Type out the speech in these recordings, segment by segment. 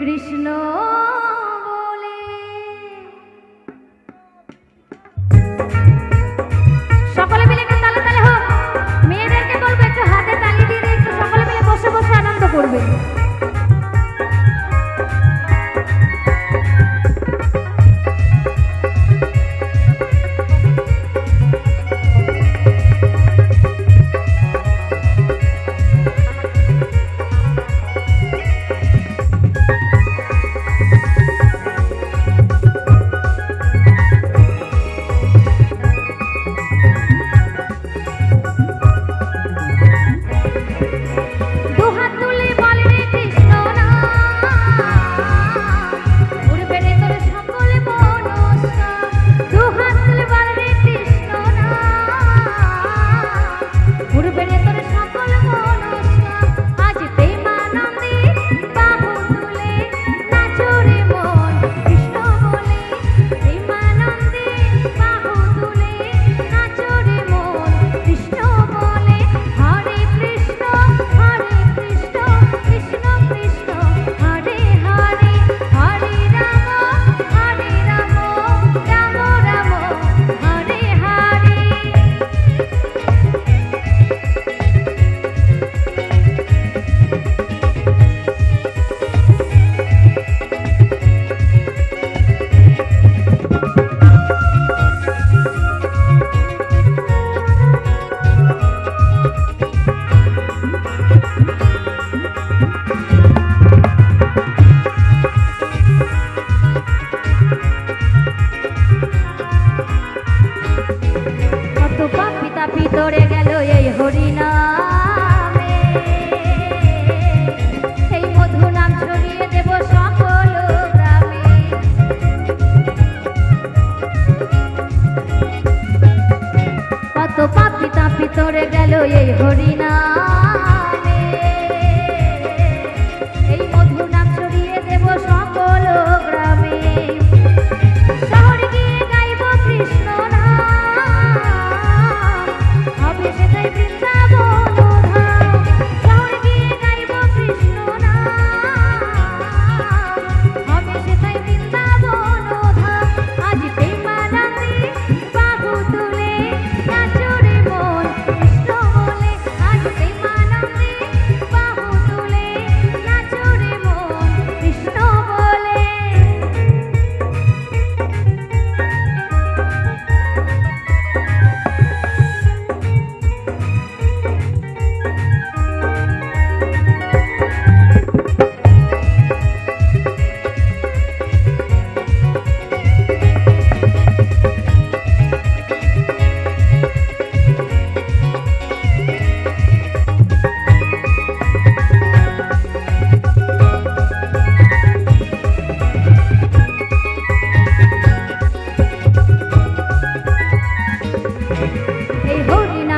কৃষ্ণ এই হরিনা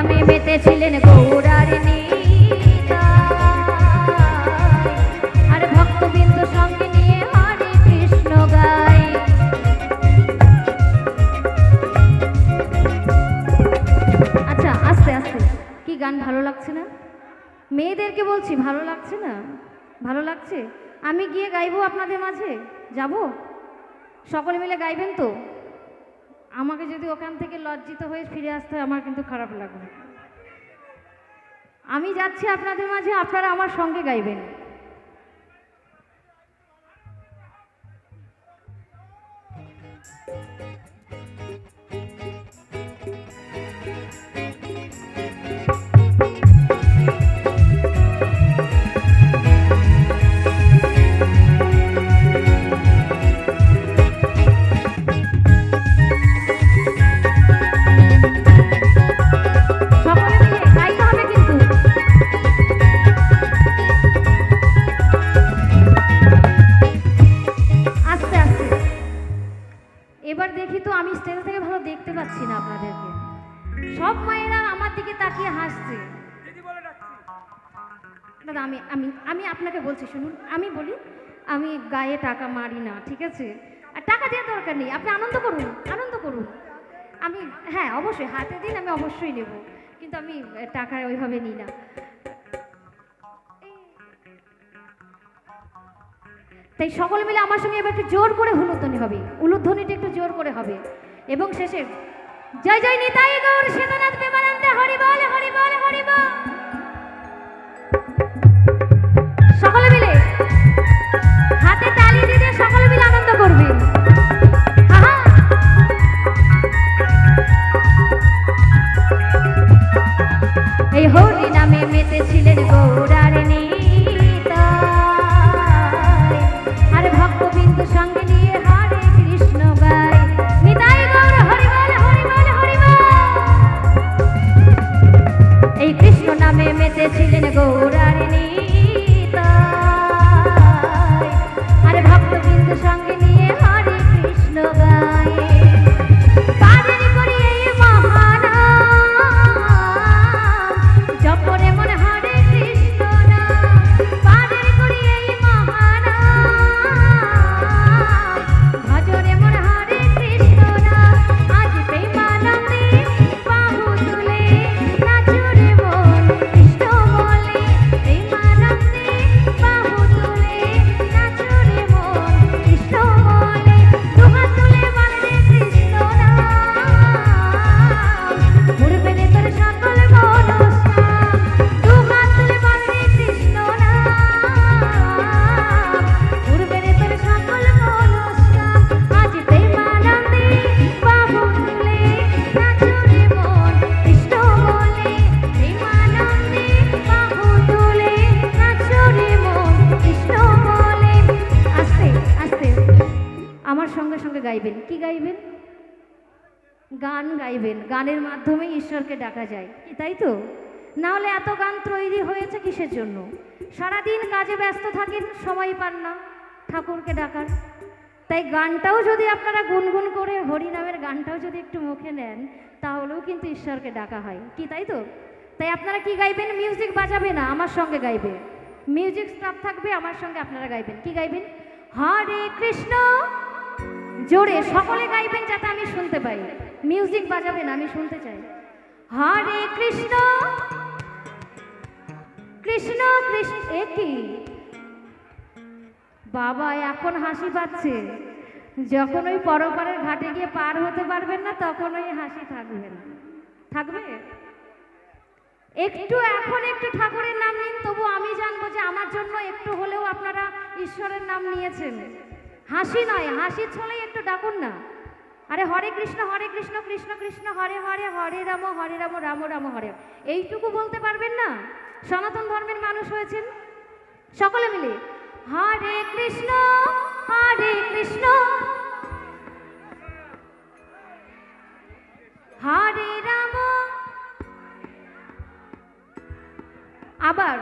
নামে মেতেছিলেন গৌরার আর ভক্তবৃন্দ সঙ্গে নিয়ে হরে কৃষ্ণ গায়। আচ্ছা আস্তে আস্তে। কি গান ভালো লাগছে না? মেয়েদেরকে বলছি, ভালো লাগছে না? ভালো লাগছে? আমি গিয়ে গাইবো আপনাদের মাঝে? যাব? সকলে মিলে গাইবেন তো? আমাকে যদি ওখান থেকে লজ্জিত হয়ে ফিরে আসতে হয়, আমার কিন্তু খারাপ লাগবে আমি যাচ্ছি আপনাদের মাঝে, আপনারা আমার সঙ্গে গাইবেন ডাকছি না আপনাদেরকে। সব মায়েরা আমার দিকে তাকিয়ে হাসছে। দাদা, আমি আমি আমি আপনাকে বলছি, শুনুন, আমি বলি, আমি গায়ে টাকা মারি না, ঠিক আছে? আর টাকা দেওয়ার দরকার নেই, আপনি আনন্দ করুন আনন্দ করুন। আমি হ্যাঁ অবশ্যই, হাতে দিন, আমি অবশ্যই নেব। কিন্তু আমি টাকা ওইভাবে নিই না। তাই সকলে মিলে আমার সঙ্গে এবার একটু জোর করে হুলুধ্বনি হবে, উলুধ্বনিটা একটু জোর করে হবে। এবং শেষে জয় জয় নিতাই গৌর সেতনাথ প্রেমানন্দে হরি বল হরি বল হরি বল। সকলে মিলে হাতে তালি দিতে সকলে মিলে আনন্দ করবে! এই হরি নামে মেতেছিলেন গৌরার মেতেছিলেন গাইবেন। কি গাইবেন? গান গাইবেন। গানের মাধ্যমে ঈশ্বরকে ডাকা যায়। কি তাই তো? না হলে এত গান তৈরি হয়েছে কিসের জন্য? সারাদিন কাজে ব্যস্ত থাকেন, সময় পান না, ঠাকুরকে ডাকার। তাই গানটাও যদি আপনারা গুনগুন করে হরিনামের গানটাও যদি একটু মুখে নেন, তাহলেও কিন্তু ঈশ্বরকে ডাকা হয়। কি তাই তো? তাই আপনারা কি গাইবেন? মিউজিক বাজাবে না, আমার সঙ্গে গাইবে। মিউজিক স্টাফ থাকবে, আমার সঙ্গে আপনারা গাইবেন। কি গাইবেন? হরে কৃষ্ণ! জোরে সকলে গাইবেন যাতে আমি শুনতে পাই। মিউজিক বাজাবেন, আমি শুনতে চাই। হরে কৃষ্ণ। কৃষ্ণ কৃষ্ণ, এ কি? বাবা, এখন হাসি পাচ্ছে। যখন ওই পরপারের ঘাটে গিয়ে পার হতে পারবেন না, তখন ওই হাসি থাকবে না থাকবে? একটু এখন একটু ঠাকুরের নাম নিন, তবু আমি জানব যে আমার জন্য একটু হলেও আপনারা ঈশ্বরের নাম নিয়েছেন। হাসি নয়, হাসির ছলেই একটু ডাকুন না। আরে হরে কৃষ্ণ হরে কৃষ্ণ কৃষ্ণ কৃষ্ণ, হরে হরে হরে রাম হরে রাম রাম রাম, হরে এইটুকু বলতে পারবেন না? সনাতন ধর্মের মানুষ হয়েছেন? সকলে মিলে। হরে কৃষ্ণ হরে কৃষ্ণ। হরে রাম। আবার।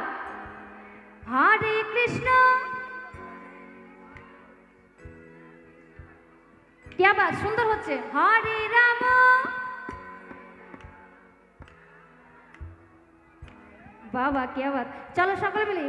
হরে কৃষ্ণ। আবার সুন্দর হচ্ছে। হরে রাম। বাবা কি আবার চলো সকলে মিলে